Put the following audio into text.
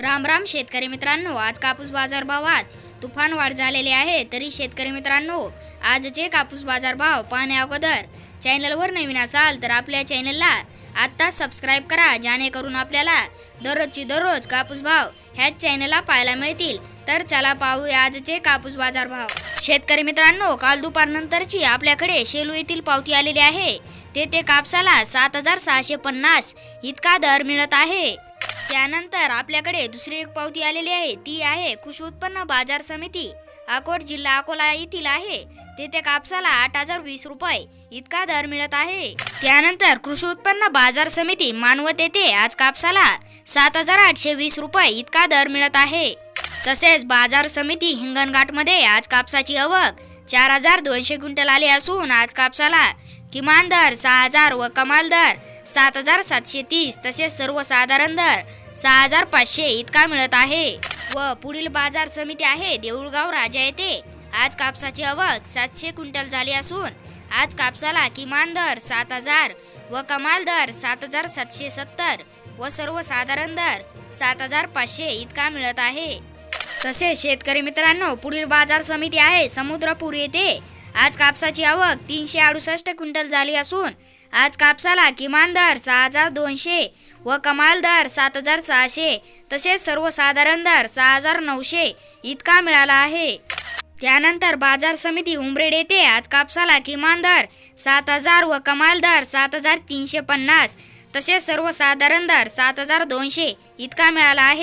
राम राम शेतकरी मित्रांनो आज कापूस बाजारभावात तुफान वाढ झालेली आहे. तरी शेतकरी मित्रांनो आजचे कापूस बाजारभाव पाहण्या अगोदर चॅनलवर नवीन असाल तर आपल्या चॅनलला आत्ताच सबस्क्राईब करा जेणेकरून आपल्याला दररोजची दररोज कापूस भाव ह्याच चॅनलला पाहायला मिळतील. तर चला पाहूया आजचे कापूस बाजार भाव शेतकरी मित्रांनो काल दुपारनंतरची आपल्याकडे शेलू येथील पावती आलेली आहे. तेथे कापसाला सात हजार सहाशे पन्नास इतका दर मिळत आहे. त्यानंतर आपल्याकडे दुसरी एक पावती आलेली आहे. ती आहे कृषी उत्पन्न बाजार समिती. अकोट जिल्हा अकोला येथील आहे. तेथे कापसाला आठ हजार वीस रुपये इतका दर मिळत आहे. त्यानंतर कृषी उत्पन्न बाजार समिती मानवत येथे आज कापसाला सात हजार आठशे वीस रुपये इतका दर मिळत आहे. तसेच बाजार समिती हिंगणघाटमध्ये आज कापसाची आवक चार हजार दोनशे क्विंटल आली असून आज कापसाला किमान दर सहा हजार व कमाल दर सात हजार सातशे तीस तसेच सर्वसाधारण दर सहा हजार पाचशे इतका मिळत आहे. व पुढील बाजार समिती आहे देऊळगाव राजा येथे. आज कापसाची आवक सातशे क्विंटल झाली असून आज कापसाला किमान दर सात हजार व कमाल दर सात हजार सातशे सत्तर व सर्वसाधारण दर सात हजार पाचशे इतका मिळत आहे. तसेच शेतकरी मित्रांनो पुढील बाजार समिती आहे समुद्रपूर येथे. आज कापसाची आवक तीनशे अडुसष्ट क्विंटल झाली असून आज कापसाला किमान दर सहा हजार दोनशे व कमाल दर सात हजार सहाशे तसेच सर्वसाधारण दर सहा हजार नऊशे इतका मिळाला आहे. त्यानंतर बाजार समिती उमरेड येथे आज कापसाला किमान दर सात हजार व कमाल दर सात हजार तीनशे पन्नास तसेच सर्वसाधारण दर सात हजार दोनशे इतका मिळाला आहे.